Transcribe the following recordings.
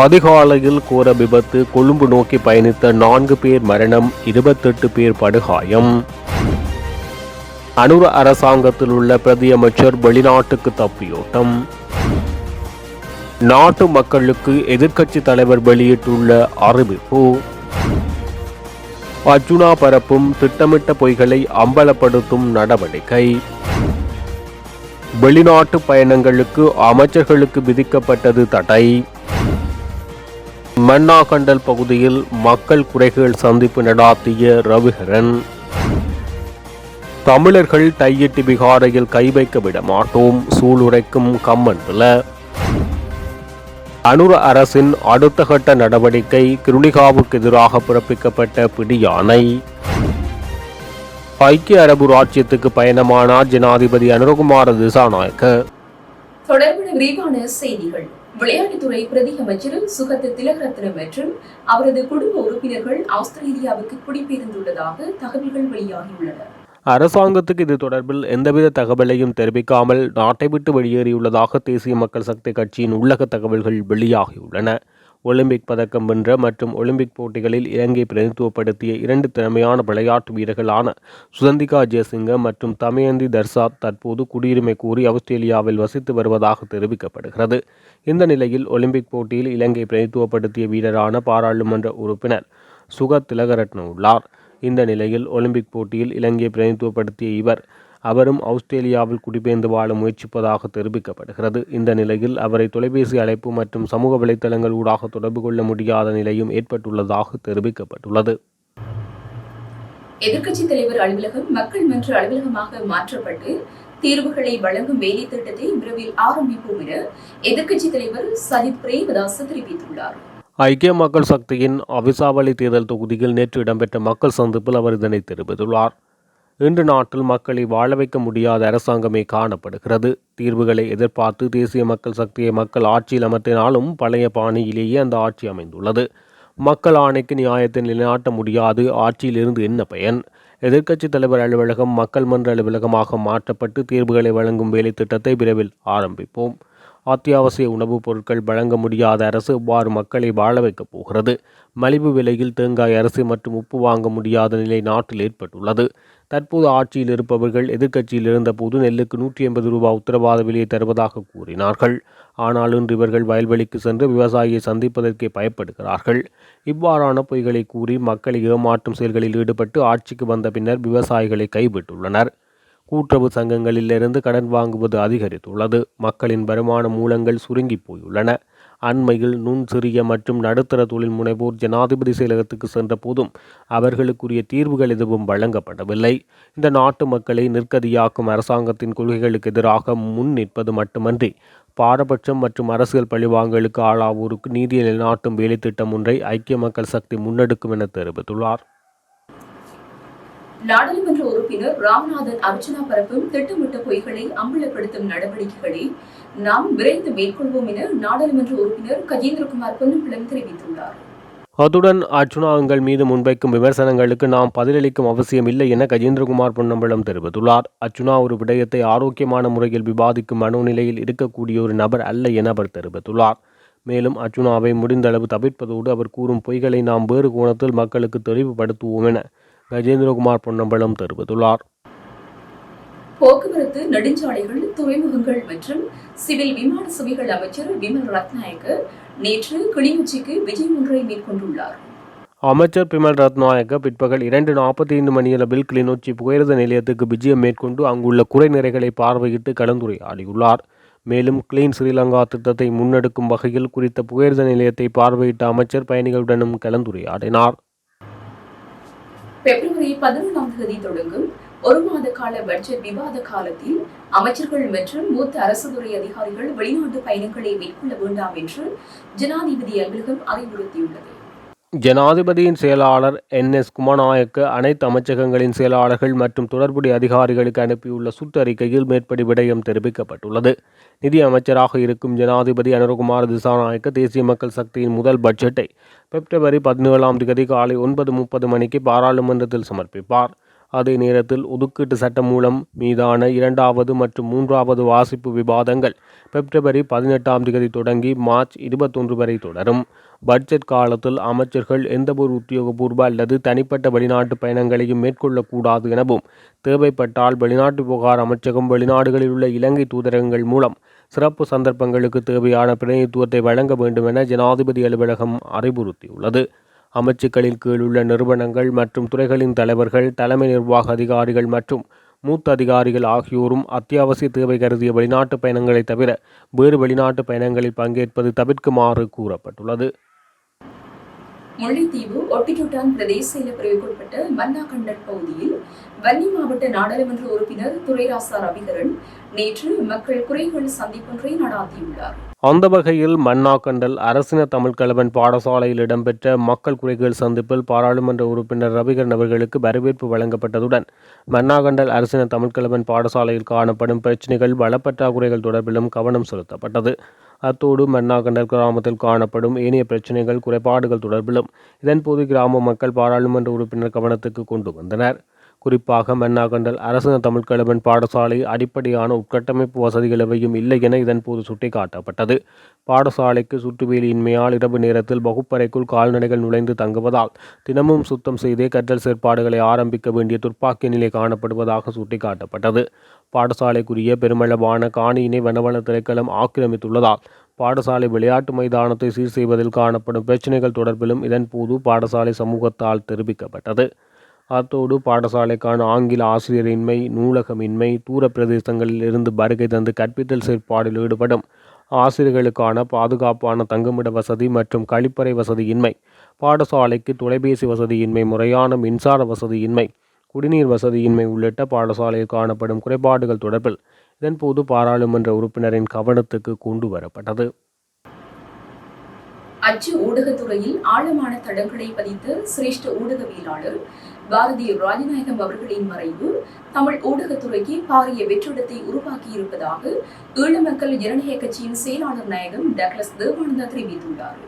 அதிகாலையில் கூற விபத்து கொழும்பு நோக்கி பயணித்த நான்கு பேர் மரணம் இருபத்தெட்டு பேர் படுகாயம். அனுர அரசாங்கத்தில் உள்ள பிரதியமைச்சர் வெளிநாட்டுக்கு தப்பியோட்டம். நாட்டு மக்களுக்கு எதிர்க்கட்சி தலைவர் வெளியிட்டுள்ள அறிவிப்பு. அர்ஜுனா பரப்பும் திட்டமிட்ட பொய்களை அம்பலப்படுத்தும் நடவடிக்கை. வெளிநாட்டு பயணங்களுக்கு அமைச்சர்களுக்கு விதிக்கப்பட்டது தடை. மன்னாகண்டல் பகுதியில் மக்கள் குறைகள் சந்திப்பு நடாத்திய ரவிகரன். தமிழர்கள் டையிட்டு விகாரையில் கை வைக்க விட மாட்டோம் சூளுரைக்கும் கம்மன்பில அனுர அரசின் அடுத்த கட்ட நடவடிக்கை கிருணிகாவுக்கு எதிராக பிறப்பிக்கப்பட்ட பிடியானை ஐக்கிய அரபு ராஜ்யத்துக்கு பயணமானார் ஜனாதிபதி அனுரகுமார திசாநாயக்க. தொடர்பான விரிவான செய்திகள். விளையாட்டுத்துறை பிரதி அமைச்சர் சுகத் திலகரத்ன மற்றும் அவரது குடும்ப உறுப்பினர்கள் ஆஸ்திரேலியாவுக்கு குடிபெயர்ந்துள்ளதாக தகவல்கள் வெளியாகியுள்ளன. அரசாங்கத்துக்கு இது தொடர்பில் எந்தவித தகவலையும் தெரிவிக்காமல் நாட்டை விட்டு வெளியேறியுள்ளதாக தேசிய மக்கள் சக்தி கட்சியின் உள்ளக தகவல்கள் வெளியாகியுள்ளன. ஒலிம்பிக் பதக்கம் வென்ற மற்றும் ஒலிம்பிக் போட்டிகளில் இலங்கை பிரதித்துவப்படுத்திய இரண்டு திறமையான விளையாட்டு வீரர்களான சுதந்திகா ஜெயசிங்க மற்றும் தமயந்தி தர்சாத் தற்போது குடியுரிமை கூறி ஆஸ்திரேலியாவில் வசித்து வருவதாக தெரிவிக்கப்படுகிறது. இந்த நிலையில் ஒலிம்பிக் போட்டியில் இலங்கை பிரதித்துவப்படுத்திய வீரரான பாராளுமன்ற உறுப்பினர் சுகத் திலகரட்ன உள்ளார். இந்த நிலையில் ஒலிம்பிக் போட்டியில் இலங்கையை பிரதிநிதித்துவப்படுத்திய இவர் அவரும் ஆஸ்திரேலியாவில் குடிபெயர்ந்து வாழ முயற்சிப்பதாக தெரிவிக்கப்படுகிறது. இந்த நிலையில் அவரை தொலைபேசி அழைப்பு மற்றும் சமூக வலைத்தளங்கள் ஊடாக தொடர்பு கொள்ள முடியாத நிலையும் ஏற்பட்டுள்ளதாக தெரிவிக்கப்பட்டுள்ளது. எதிர்க்கட்சி தலைவர் அலுவலகம் மக்கள் மன்ற அலுவலகமாக மாற்றப்பட்டு தீர்வுகளை வழங்கும் வேலை திட்டத்தை விரைவில் ஆரம்பிப்போம் என எதிர்க்கட்சி தலைவர் சஜித் பிரேமதாஸ் தெரிவித்துள்ளார். ஐக்கிய மக்கள் சக்தியின் அவிசாவளி தேர்தல் தொகுதியில் நேற்று இடம்பெற்ற மக்கள் சந்திப்பில் அவர் இதனை தெரிவித்துள்ளார். இன்று நாட்டில் மக்களை வாழ வைக்க முடியாத அரசாங்கமே காணப்படுகிறது. தீர்வுகளை எதிர்பார்த்து தேசிய மக்கள் சக்தியை மக்கள் ஆட்சியில் அமர்த்தினாலும் பழைய பாணியிலேயே அந்த ஆட்சி அமைந்துள்ளது. மக்கள் ஆணைக்கு நியாயத்தை நிலைநாட்ட முடியாது. ஆட்சியிலிருந்து என்ன பயன்? எதிர்க்கட்சித் தலைவர் அலுவலகம் மக்கள் மன்ற அலுவலகமாக மாற்றப்பட்டு தீர்வுகளை வழங்கும் வேலை திட்டத்தை விரைவில் ஆரம்பிப்போம். அத்தியாவசிய உணவுப் பொருட்கள் வழங்க முடியாத அரசு இவ்வாறு மக்களை வாழ வைக்கப் போகிறது. மலிவு விலையில் தேங்காய் அரிசி மற்றும் உப்பு வாங்க முடியாத நிலை நாட்டில் ஏற்பட்டுள்ளது. தற்போது ஆட்சியில் இருப்பவர்கள் எதிர்க்கட்சியில் இருந்தபோது நெல்லுக்கு நூற்றி எண்பது ரூபாய் உத்தரவாத விலையை தருவதாக கூறினார்கள். ஆனால் இன்று இவர்கள் வயல்வெளிக்கு சென்று விவசாயியை சந்திப்பதற்கே பயப்படுகிறார்கள். இவ்வாறான பொய்களை கூறி மக்களை ஏமாற்றும் செயல்களில் ஈடுபட்டு ஆட்சிக்கு வந்த பின்னர் விவசாயிகளை கைவிட்டுள்ளனர். கூட்டுறவு சங்கங்களிலிருந்து கடன் வாங்குவது அதிகரித்துள்ளது. மக்களின் வருமான மூலங்கள் சுருங்கி போயுள்ளன. அண்மையில் நுண் சிறிய மற்றும் நடுத்தர தொழில் முனைவோர் ஜனாதிபதி செயலகத்துக்கு சென்ற போதும் அவர்களுக்குரிய தீர்வுகள் எதுவும் வழங்கப்படவில்லை. இந்த நாட்டு மக்களை நிற்கதியாக்கும் அரசாங்கத்தின் கொள்கைகளுக்கு எதிராக முன் நிற்பது மட்டுமன்றி பாரபட்சம் மற்றும் அரசியல் பழிவாங்கலுக்கு ஆளாவோருக்கு நீதியை நிலைநாட்டும் வேலைத்திட்டம் ஒன்றை ஐக்கிய மக்கள் சக்தி முன்னெடுக்கும் என தெரிவித்துள்ளார். நாடாளுமன்ற உறுப்பினர் ராமநாதன் அர்ச்சனா பரப்பும் திட்டமிட்ட பொய்களை அம்பலப்படுத்தும் நடவடிக்கைகளை நாம் விரைந்து மேற்கொள்வோம் என நாடாளுமன்ற உறுப்பினர் கஜேந்திரகுமார் பொன்னம்பலம் தெரிவித்துள்ளார். அத்துடன் அர்ச்சுனாங்கள் மீது முன்வைக்கும் விமர்சனங்களுக்கு நாம் பதிலளிக்கும் அவசியம் இல்லை என கஜேந்திரகுமார் பொன்னம்பலம் தெரிவித்துள்ளார். அச்சுனா ஒரு விடயத்தை ஆரோக்கியமான முறையில் விவாதிக்கும் மனோநிலையில் இருக்கக்கூடிய ஒரு நபர் அல்ல என அவர் தெரிவித்துள்ளார். மேலும் அச்சுனாவை முடிந்தளவு தவிர்ப்பதோடு அவர் கூறும் பொய்களை நாம் வேறு கோணத்தில் மக்களுக்கு தெளிவுபடுத்துவோம் என கஜேந்திரகுமார் பொன்னம்பலம் தெரிவித்துள்ளார். போக்குவரத்து நெடுஞ்சாலைகள் துறைமுகங்கள் மற்றும் சிவில் விமான சேவைகள் அமைச்சர் விமல் ரத்நாயக்க நேற்று கிளிநொச்சிக்கு விஜயம் ஒன்றை மேற்கொண்டுள்ளார். அமைச்சர் பிமல் ரத்நாயக்க பிற்பகல் இரண்டு நாற்பத்தி ஐந்து மணியளவில் கிளிநொச்சி புகையிரத நிலையத்துக்கு விஜயம் மேற்கொண்டு அங்குள்ள குறைநிறைகளை பார்வையிட்டு கலந்துரையாடியுள்ளார். மேலும் கிளீன் ஸ்ரீலங்கா திட்டத்தை முன்னெடுக்கும் வகையில் குறித்த புகையிரத நிலையத்தை பார்வையிட்ட அமைச்சர் பயணிகளுடனும் கலந்துரையாடினார். பிப்ரவரி பதினொன்றாம் தேதி தொடங்கும் ஒரு மாத கால பட்ஜெட் விவாத காலத்தில் அமைச்சர்கள் மற்றும் மூத்த அரசுத்துறை அதிகாரிகள் வெளிநாட்டு பயணங்களை மேற்கொள்ள வேண்டாம் என்று ஜனாதிபதி அலுவலகம் அறிவுறுத்தியுள்ளது. ஜனாதிபதியின் செயலாளர் என். எஸ். குமநாயக்கு அனைத்து அமைச்சகங்களின் செயலாளர்கள் மற்றும் தொடர்புடைய அதிகாரிகளுக்கு அனுப்பியுள்ள சுற்றறிக்கையில் மேற்படி விடயம் தெரிவிக்கப்பட்டுள்ளது. நிதி அமைச்சராக இருக்கும் ஜனாதிபதி அனுரகுமார் திசாநாயக்க தேசிய மக்கள் சக்தியின் முதல் பட்ஜெட்டை பிப்ரவரி பதினேழாம் தேதி காலை ஒன்பது முப்பது மணிக்கு பாராளுமன்றத்தில் சமர்ப்பிப்பார். அதே நேரத்தில் ஒதுக்கீட்டு சட்டம் மூலம் மீதான இரண்டாவது மற்றும் மூன்றாவது வாசிப்பு விவாதங்கள் பிப்ரவரி பதினெட்டாம் தேதி தொடங்கி மார்ச் இருபத்தொன்று வரை தொடரும். பட்ஜெட் காலத்தில் அமைச்சர்கள் எந்தவொரு உத்தியோகபூர்வ அல்லது தனிப்பட்ட வெளிநாட்டு பயணங்களையும் மேற்கொள்ளக்கூடாது எனவும் தேவைப்பட்டால் வெளிநாட்டு விவகார அமைச்சகம் வெளிநாடுகளில் உள்ள இலங்கை தூதரகங்கள் மூலம் சிறப்பு சந்தர்ப்பங்களுக்கு தேவையான பிரதிநிதித்துவத்தை வழங்க வேண்டும் என ஜனாதிபதி அலுவலகம் அறிவுறுத்தியுள்ளது. அமைச்சுக்களின் கீழ் உள்ள நிறுவனங்கள் மற்றும் துறைகளின் தலைவர்கள் தலைமை நிர்வாக அதிகாரிகள் மற்றும் மூத்த அதிகாரிகள் ஆகியோரும் அத்தியாவசிய தேவை கருதிய வெளிநாட்டு பயணங்களை தவிர வேறு வெளிநாட்டு பயணங்களில் பங்கேற்பது தவிர்க்குமாறு கூறப்பட்டுள்ளது. முல்லைத்தீவு ஒட்டிச்சுட்டான் பிரதேச செயல மன்னா கண்டன் பகுதியில் வன்னி மாவட்ட நாடாளுமன்ற உறுப்பினர் துரைராசா ரவிகரன் நேற்று மக்கள் குறைகள் சந்திப்பொன்றை நடாத்தியுள்ளார். அந்த வகையில் மன்னாக்கண்டல் அரசின தமிழ் கலவன் பாடசாலையில் இடம்பெற்ற மக்கள் குறைகள் சந்திப்பில் பாராளுமன்ற உறுப்பினர் ரவிகரன் அவர்களுக்கு வரவேற்பு வழங்கப்பட்டதுடன் மன்னாகண்டல் அரசின தமிழ் கலவன் பாடசாலையில் காணப்படும் பிரச்சினைகள் வளப்பற்றாக்குறைகள் தொடர்பிலும் கவனம் செலுத்தப்பட்டது. அத்தோடு மன்னாகண்டல் கிராமத்தில் காணப்படும் ஏனைய பிரச்சினைகள் குறைபாடுகள் தொடர்பிலும் இதன்போது கிராம மக்கள் பாராளுமன்ற உறுப்பினர் கவனத்துக்கு கொண்டு வந்தனர். குறிப்பாக மன்னாகண்டல் அரசு தமிழ் பாடசாலை அடிப்படையான உட்கட்டமைப்பு வசதிகள் எவையும் இல்லை என இதன்போது சுட்டிக்காட்டப்பட்டது. பாடசாலைக்கு சுற்றுவேலியின்மையால் இரவு நேரத்தில் வகுப்பறைக்குள் கால்நடைகள் நுழைந்து தங்குவதால் தினமும் சுத்தம் செய்தே கற்றல் செயற்பாடுகளை ஆரம்பிக்க வேண்டிய துர்ப்பாக்கிய நிலை காணப்படுவதாக சுட்டிக்காட்டப்பட்டது. பாடசாலைக்குரிய பெருமளவான காணியினை வனவள திரைக்களம் ஆக்கிரமித்துள்ளதால் பாடசாலை விளையாட்டு மைதானத்தை சீர் செய்வதில் காணப்படும் பிரச்சினைகள் தொடர்பிலும் இதன்போது பாடசாலை சமூகத்தால் தெரிவிக்கப்பட்டது. அத்தோடு பாடசாலைக்கான ஆங்கில ஆசிரியரின்மை நூலகமின்மை தூர பிரதேசங்களில் இருந்து வருகை தந்து கற்பித்தல் செயற்பாடில் ஈடுபடும். ஆசிரியர்களுக்கான பாதுகாப்பான தங்குமிட வசதி மற்றும் கழிப்பறை வசதியின்மை பாடசாலைக்கு தொலைபேசி வசதியின்மை முறையான மின்சார வசதியின்மை குடிநீர் வசதியின்மை உள்ளிட்ட பாடசாலையில் காணப்படும் குறைபாடுகள் தொடர்பில் இதன்போது பாராளுமன்ற உறுப்பினரின் கவனத்துக்கு கொண்டு வரப்பட்டது. அச்சு ஊடகத்துறையில் ஆழமான தடங்களை பதித்த சிரேஷ்ட ஊடகவியலாளர் பாரதிய ராஜநாயகம் அவர்களின் மறைவு தமிழ் ஊடகத்துறைக்கு பாரிய வெற்றிடத்தை உருவாக்கியிருப்பதாக ஈழ மக்கள் ஜனநாயக கட்சியின் செயலாளர் நாயகம் டக்ளஸ் தேவானந்தா தெரிவித்துள்ளார்.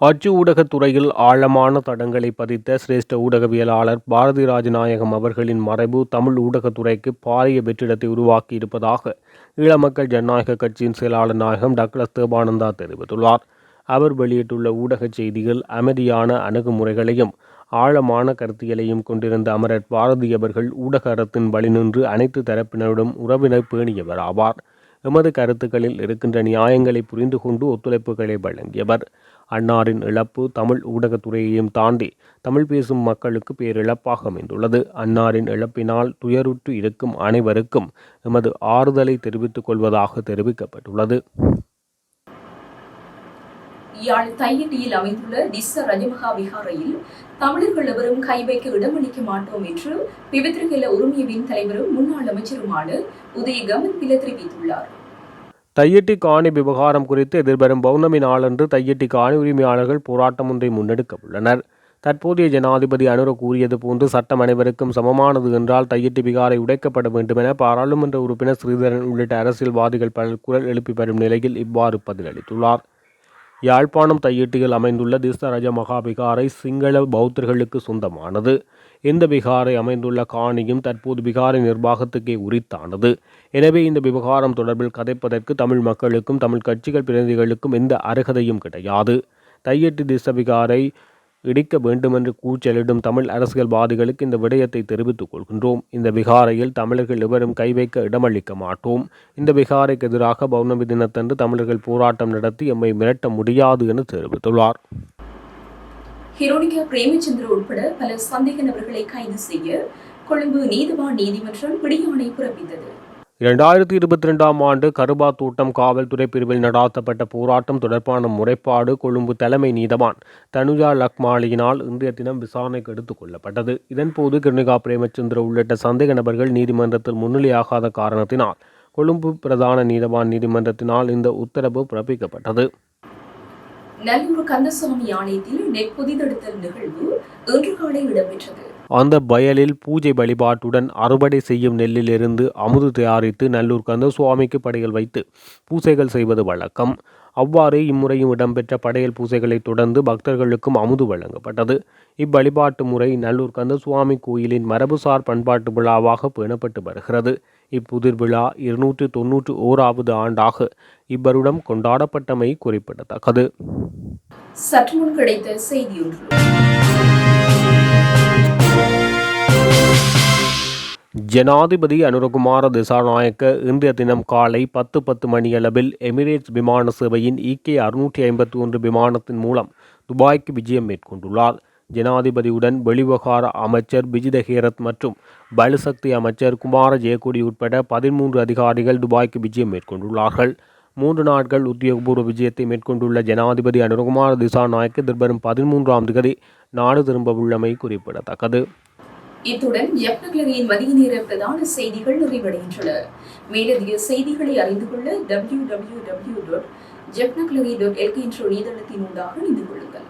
அச்சு ஊடகத்துறையில் ஆழமான தடங்களை பதித்த சிரேஷ்ட ஊடகவியலாளர் பாரதி ராஜநாயகம் அவர்களின் மறைவு தமிழ் ஊடகத்துறைக்கு பாரிய வெற்றிடத்தை உருவாக்கி இருப்பதாக ஈழ ஜனநாயக கட்சியின் செயலாளர் நாயகம் டக்ளஸ் தேவானந்தா தெரிவித்துள்ளார். அவர் வெளியிட்டுள்ள ஊடகச் செய்தியில் அமைதியான அணுகுமுறைகளையும் ஆழமான கருத்தியலையும் கொண்டிருந்த அமரர் பாரதி அவர்கள் ஊடக அறத்தின் வழி நின்று அனைத்து தரப்பினருடன் உறவினை பேணியவர் ஆவார். எமது கருத்துக்களில் இருக்கின்ற நியாயங்களை புரிந்து கொண்டு ஒத்துழைப்புகளை வழங்கியவர். அன்னாரின் இழப்பு தமிழ் ஊடகத்துறையையும் தாண்டி தமிழ் பேசும் மக்களுக்கு பேரிழப்பாக அமைந்துள்ளது. அன்னாரின் இழப்பினால் துயருற்று இருக்கும் அனைவருக்கும் எமது ஆறுதலை தெரிவித்துக் கொள்வதாக தெரிவிக்கப்பட்டுள்ளது. யாழ் தையிட்டியில் அமைந்துள்ள திஸ்ஸ ரஜமகா விகாரையில் தமிழர்கள் எவரும் கை வைக்க இடமளிக்க மாட்டோம் என்று பிவித்திருகல உரிமையவின் தலைவரும் முன்னாள் அமைச்சருமான உதய கமன் பில தெரிவித்துள்ளார். தையட்டி காணி விவகாரம் குறித்து எதிர்வரும் பௌர்ணமி நாளன்று தையட்டி காணி உரிமையாளர்கள் போராட்டம் ஒன்றை முன்னெடுக்க உள்ளனர். தற்போதைய ஜனாதிபதி அனுர கூறியது போன்று சட்டம் அனைவருக்கும் சமமானது என்றால் தையட்டி விகாரை உடைக்கப்பட வேண்டும் என பாராளுமன்ற உறுப்பினர் ஸ்ரீதரன் உள்ளிட்ட அரசியல்வாதிகள் பலர் குரல் எழுப்பி வரும் நிலையில் இவ்வாறு பதிலளித்துள்ளார். யாழ்ப்பாணம் தையிட்டியில் அமைந்துள்ள திஸ்தராஜ மகாபிகாரை சிங்கள பௌத்தர்களுக்கு சொந்தமானது. இந்த பிகாரை அமைந்துள்ள காணியும் தற்போது பிகாரை நிர்வாகத்துக்கே உரித்தானது. எனவே இந்த விவகாரம் தொடர்பில் கதைப்பதற்கு தமிழ் மக்களுக்கும் தமிழ் கட்சிகள் பிரதிநிதிகளுக்கும் எந்த அருகதையும் கிடையாது. தையிட்டு திசபிகாரை இடிக்க வேண்டுமென்று கூச்சலிடும் தமிழ் அரசியல்வாதிகளுக்கு இந்த விடயத்தை தெரிவித்துக் கொள்கின்றோம். இந்த விகாரையில் தமிழர்கள் எவரும் கை வைக்க இடமளிக்க மாட்டோம். இந்த விகாரைக்கு எதிராக பௌர்ணமி தினத்தன்று தமிழர்கள் போராட்டம் நடத்தி எம்மை மிரட்ட முடியாது என தெரிவித்துள்ளார். ஹிரோனிகா பிரேமச்சந்திர உட்பட பல சந்தேக நபர்களை கைது செய்ய கொழும்பு நீதிவான் நீதிமன்றம் பிடியாணை பிறப்பித்தது. இரண்டாயிரத்தி இருபத்தி ரெண்டாம் ஆண்டு கருபாத்தூட்டம் காவல்துறை பிரிவில் நடாத்தப்பட்ட போராட்டம் தொடர்பான முறைப்பாடு கொழும்பு தலைமை நீதவான் தனுஜா லக்மாலியினால் இன்றைய தினம் விசாரணைக்கு எடுத்துக் கொள்ளப்பட்டது. இதன்போது கிருணிகா பிரேமச்சந்திர உள்ளிட்ட சந்தேக நபர்கள் நீதிமன்றத்தில் முன்னிலையாகாத காரணத்தினால் கொழும்பு பிரதான நீதவான் நீதிமன்றத்தினால் இந்த உத்தரவு பிறப்பிக்கப்பட்டது. நல்லூர் கந்தசுவாமி ஆலயத்தில் நெற்பொதிதெடுத்தல் நிகழ்வு இன்று காலை இடம்பெற்றது. அந்த வயலில் பூஜை வழிபாட்டுடன் அறுவடை செய்யும் நெல்லிலிருந்து அமுது தயாரித்து நல்லூர் கந்த சுவாமிக்கு படையல் வைத்து பூசைகள் செய்வது வழக்கம். அவ்வாறு இம்முறையும் இடம்பெற்ற படையல் பூசைகளைத் தொடர்ந்து பக்தர்களுக்கும் அமுது வழங்கப்பட்டது. இவ்வழிபாட்டு முறை நல்லூர் கந்தசுவாமி கோயிலின் மரபுசார் பண்பாட்டு விழாவாக பேணப்பட்டு வருகிறது. இப்புதிர் விழா இருநூற்று தொன்னூற்று ஓராவது ஆண்டாக இவ்வருடம் கொண்டாடப்பட்டமை குறிப்பிடத்தக்கது. சற்று முன் கிடைத்த செய்தியொன்று. ஜனாதிபதி அனுரகுமார திசாநாயக்க இன்றைய தினம் காலை பத்து பத்து மணியளவில் எமிரேட்ஸ் விமான சேவையின் இகே அறுநூற்றி ஐம்பத்தி ஒன்று விமானத்தின் மூலம் துபாய்க்கு விஜயம் மேற்கொண்டுள்ளார். ஜனாதிபதியுடன் வெளிவகார அமைச்சர் விஜித ஹேரத் மற்றும் பலுசக்தி அமைச்சர் குமார ஜெயக்குடி உட்பட பதிமூன்று அதிகாரிகள் துபாய்க்கு விஜயம் மேற்கொண்டுள்ளார்கள். மூன்று நாட்கள் உத்தியோகபூர்வ விஜயத்தை மேற்கொண்டுள்ள ஜனாதிபதி அனுரகுமார திசாநாயக்க எதிர்வரும் பதிமூன்றாம் தேதி நாடு திரும்பவுள்ளமை குறிப்பிடத்தக்கது. இத்துடன் ஜப்னக்லரியின் மதிய நேர பிரதான செய்திகள் நிறைவடைகின்றன. மேலதிக செய்திகளை அறிந்து கொள்ள டபிள்யூ டபிள்யூ டபிள்யூ டாட் ஜப்னக்லரி டாட் எல்கே என்ற இணையதளத்தின் ஊடாக இணைந்து கொள்ளுங்கள்.